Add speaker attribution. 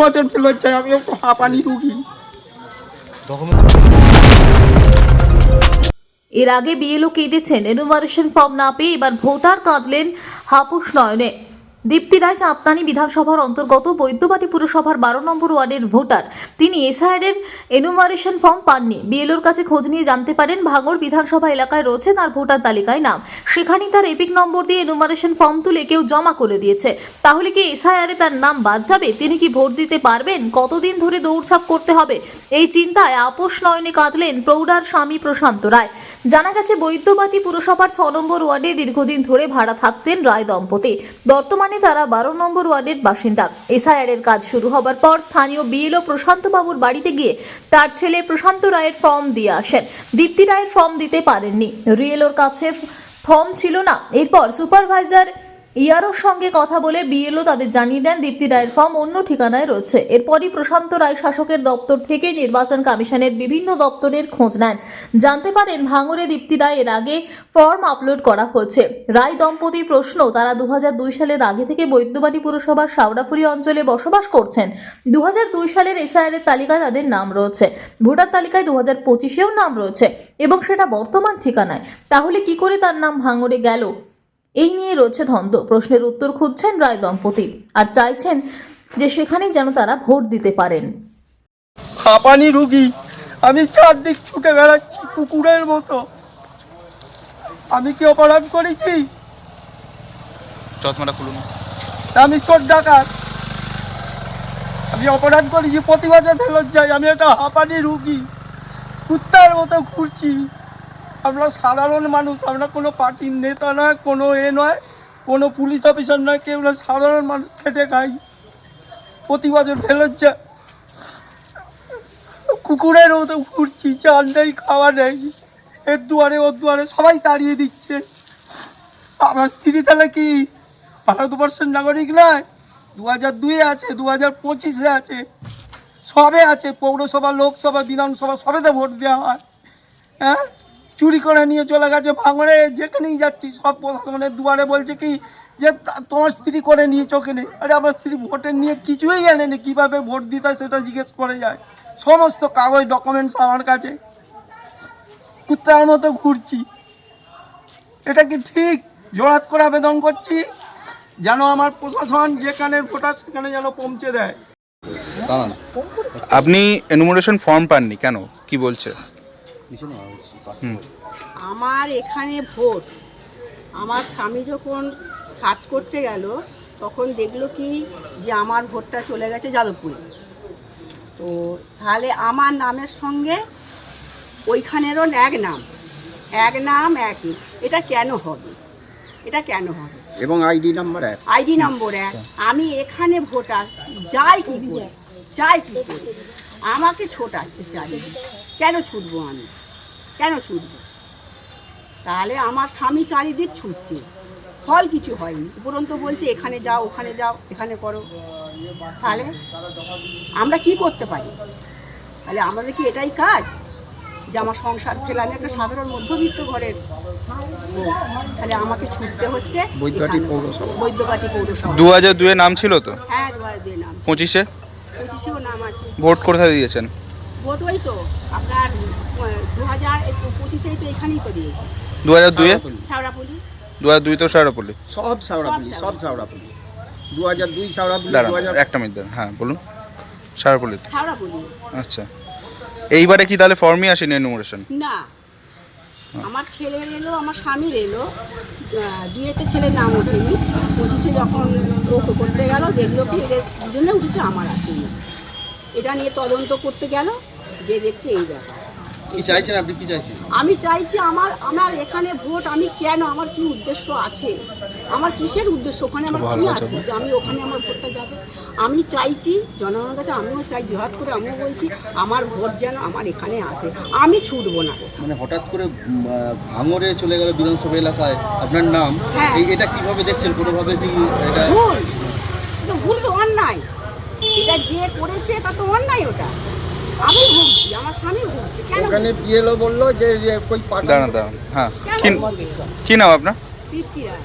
Speaker 1: বছর আমি একটু হাঁপানি
Speaker 2: এর আগে বিএলও কেঁদেছেন এনুমারেশন ফর্ম না পেয়ে এবার ভোটার কাঁদলেন হাপুস নয়নে। দীপ্তি রায় চাঁদনানি বিধানসভার অন্তর্গত বৈদ্যবাটি পুরসভার বারো নম্বর ওয়ার্ডের ভোটার। তিনি এসআইআর এর এনুমারেশন ফর্ম পাননি। বিএলওর কাছে খোঁজ নিয়ে জানতে পারেন, ভাঙড় বিধানসভা এলাকায় রয়েছে তার ভোটার তালিকায় নাম। সেখানেই তার এপিক নম্বর দিয়ে এনুমারেশন ফর্ম তুলে কেউ জমা করে দিয়েছে। তাহলে কি এসআইআর এ তার নাম বাদ যাবে? তিনি কি ভোট দিতে পারবেন? কতদিন ধরে দৌড়ঝাঁপ করতে হবে? এই চিন্তায় আপোষ নয়নে কাঁদলেন প্রৌঢ়ার স্বামী প্রশান্ত রায়। জানা গেছে, বৈদ্যবাটি পুরসভার ছ নম্বর ওয়ার্ডে দীর্ঘদিন ধরে ভাড়া থাকতেন রায় দম্পতি। বর্তমানে তারা বারো নম্বর ওয়ার্ডের বাসিন্দা। এসআইআর এর কাজ শুরু হবার পর স্থানীয় বিএলও প্রশান্ত বাবুর বাড়িতে গিয়ে তার ছেলে প্রশান্ত রায়ের ফর্ম দিয়ে আসেন। দীপ্তি রায়ের ফর্ম দিতে পারেননি। রিয়েলোর কাছে ফর্ম ছিল না। এরপর সুপারভাইজার ইয়ারোর সঙ্গে কথা বলে বিএলও তাদের জানিয়ে দেন, দীপ্তি রায়ের ফর্ম অন্য ঠিকানায় রয়েছে। এরপরই প্রশান্ত রায় শাসকের দপ্তর থেকে নির্বাচন কমিশনের বিভিন্ন দপ্তরের খোঁজ নেন। জানতে পারেন ভাঙরে দীপ্তি রায় এর আগে ফর্ম আপলোড করা হয়েছে। রায় দম্পতি প্রশ্ন, তারা দু হাজার দুই সালের আগে থেকে বৈদ্যবাটি পুরসভার সাউরাফুরি অঞ্চলে বসবাস করছেন। দু হাজার দুই সালের এসআইআর তালিকায় তাদের নাম রয়েছে। ভোটার তালিকায় দু হাজার পঁচিশেও নাম রয়েছে এবং সেটা বর্তমান ঠিকানায়। তাহলে কি করে তার নাম ভাঙরে গেল? এই নিয়ে রয়েছে ধন্দ প্রশ্নের উত্তর খুঁজছেন রায় দম্পতি আর চাইছেন যে সেখানেই যেন তারা ভোট দিতে পারেন।
Speaker 1: হাঁপানি রুগী আমি চারদিক ছুটে বেড়াচ্ছি কুকুরের মতো। আমি কি অপরাধ করেছি?
Speaker 3: চশমাটা খুলুন।
Speaker 1: আমি চোর ডাকাত। আমি অপরাধ করেছি প্রতি বছর ফেরত যাই। আমি একটা হাঁপানি রুগী কুত্তার মতো ঘুরছি। আমরা সাধারণ মানুষ, আমরা কোনো পার্টির নেতা নয়, কোনো এ নয়, কোনো পুলিশ অফিসার নয়, কেউ না, সাধারণ মানুষ খেটে খাই। প্রতি বছর যায় কুকুরের মতো ঘুরছি, চাল নেই, খাওয়া নেই। এর দুয়ারে, ওর দুয়ারে সবাই তাড়িয়ে দিচ্ছে। আমার স্ত্রী তাহলে কি ভারতবর্ষের নাগরিক নয়? দু হাজার দুয়ে আছে দু হাজার পঁচিশে আছে। সবে আছে, পৌরসভা, লোকসভা, বিধানসভা, সবেতে ভোট দেওয়া হয়। হ্যাঁ? চুরি করে নিয়ে চলে গেছে ভাঙড়ে যেখানেই যাচ্ছি সব প্রশাসনের দুয়ারে বলছে কি যে তা- তোমার স্ত্রী করে নিয়েছ ওখানে আরে আমার স্ত্রী ভোটের নিয়ে কিছুই আনেনি কীভাবে ভোট দিতে হয় সেটা জিজ্ঞেস করে যায়। সমস্ত কাগজ ডকুমেন্টস আমার কাছে। কুত্তার মতো ঘুরছি। এটা কি ঠিক? জোরাত করে আবেদন করছি? যেন আমার প্রশাসন যেখানে ভোটার সেখানে যেন পৌঁছে দেয়।
Speaker 3: আপনি এনুমারেশন ফর্ম পাননি কেন? কি বলছে?
Speaker 4: আমার এখানে ভোট। আমার স্বামী যখন সার্চ করতে গেল তখন দেখল কি যে আমার ভোটটা চলে গেছে যাদবপুরে। তো তাহলে আমার নামের সঙ্গে ওইখানেরও এক নাম এক নাম একই। এটা কেন হবে? এটা কেন হবে?
Speaker 1: এবং আইডি নাম্বার এক।
Speaker 4: আইডি নম্বর এক। আমি এখানে ভোটার যাই কি করে যাই কি করে। আমাকে ছোটাচ্ছে চারিদিকে। কেন ছুটবো আমি? কেন ছুটবো? তাহলে আমার স্বামী চারিদিক ছুটছে। ফল কিছু হয়নি। উপরন্ত বলছে এখানে যাও ওখানে যাও এখানে করো। তাহলে আমরা কি করতে পারি? তাহলে আমাদের কি এটাই কাজ? যে আমার সংসার ফেলে আমি একটা সাধারণ মধ্যবিত্ত ঘরের। তাহলে আমাকে ছুটতে হচ্ছে
Speaker 1: বৈদ্যবাটী। পৌরসভা।
Speaker 4: বৈদ্যবাটী পৌরসভা।
Speaker 3: দু হাজার দুয়ে নাম ছিল তো?
Speaker 4: হ্যাঁ দুবার দিয়ে নাম
Speaker 3: পঁচিশে?
Speaker 4: পঁচিশেও নাম আছে।
Speaker 3: ভোট কোথায় দিয়েছেন?
Speaker 4: ভোট ওই তো আপনার দু হাজার পঁচিশেই তো এখানেই তো দিয়েছে।
Speaker 3: দু হাজার দুয়ে
Speaker 4: ছাওড়াপুলি
Speaker 3: দু হাজার দুই তো সারাপল্লি
Speaker 1: সব সাউরাপুলি সব সাউরাপুলি দু হাজার দুই
Speaker 3: দাঁড়ান একটা মিনিট দাঁড়ান। হ্যাঁ বলুন। সারাপল্লিতে
Speaker 4: ছাওড়াপুলি
Speaker 3: আচ্ছা। এইবারে কি তাহলে ফর্মই আসেনি এনুমারেশন
Speaker 4: না। আমার ছেলের এলো আমার স্বামীর এলো। দুয়েতে ছেলের নাম ওঠেনি। পঁচিশে যখন ও করতে গেল দেখল কি এদের দুজনে উঠেছে আমার আসেনি। এটা নিয়ে তদন্ত করতে গেল। যে দেখছে এই ব্যাপার।
Speaker 5: কি চাইছেন আপনি? কি চাইছেন?
Speaker 4: আমি চাইছি আমার আমার এখানে ভোট আমি কেন আমার কি উদ্দেশ্য আছে? আমার কিসের উদ্দেশ্য? ওখানে আমার কি আছে যে আমি ওখানে আমার ভোটটা যাবে? আমি চাইছি জনগণের কাছে আমিও চাই জোহাত করে আমিও বলছি আমার ভোট যেন আমার এখানে আসে। আমি ছুটবো না।
Speaker 5: মানে হঠাৎ করে ভাঙড়ে চলে গেল বিধানসভা এলাকায়। আপনার নাম?
Speaker 4: হ্যাঁ।
Speaker 5: এটা কীভাবে দেখছেন? কোনোভাবে কি এটা
Speaker 4: ভুল। ভুল তো অন্যায়। এটা যে করেছে তা তো অন্যায় ওটা। আমি ভুগছি আমার স্বামী ভুগছে কেন
Speaker 1: ওখানে বিয়েলো বলল যে কই পাঠান।
Speaker 3: দাঁড়া দাঁড়া হ্যাঁ
Speaker 4: কেন
Speaker 3: কি কি নাম আপনার?
Speaker 4: তৃপ্তি রায়।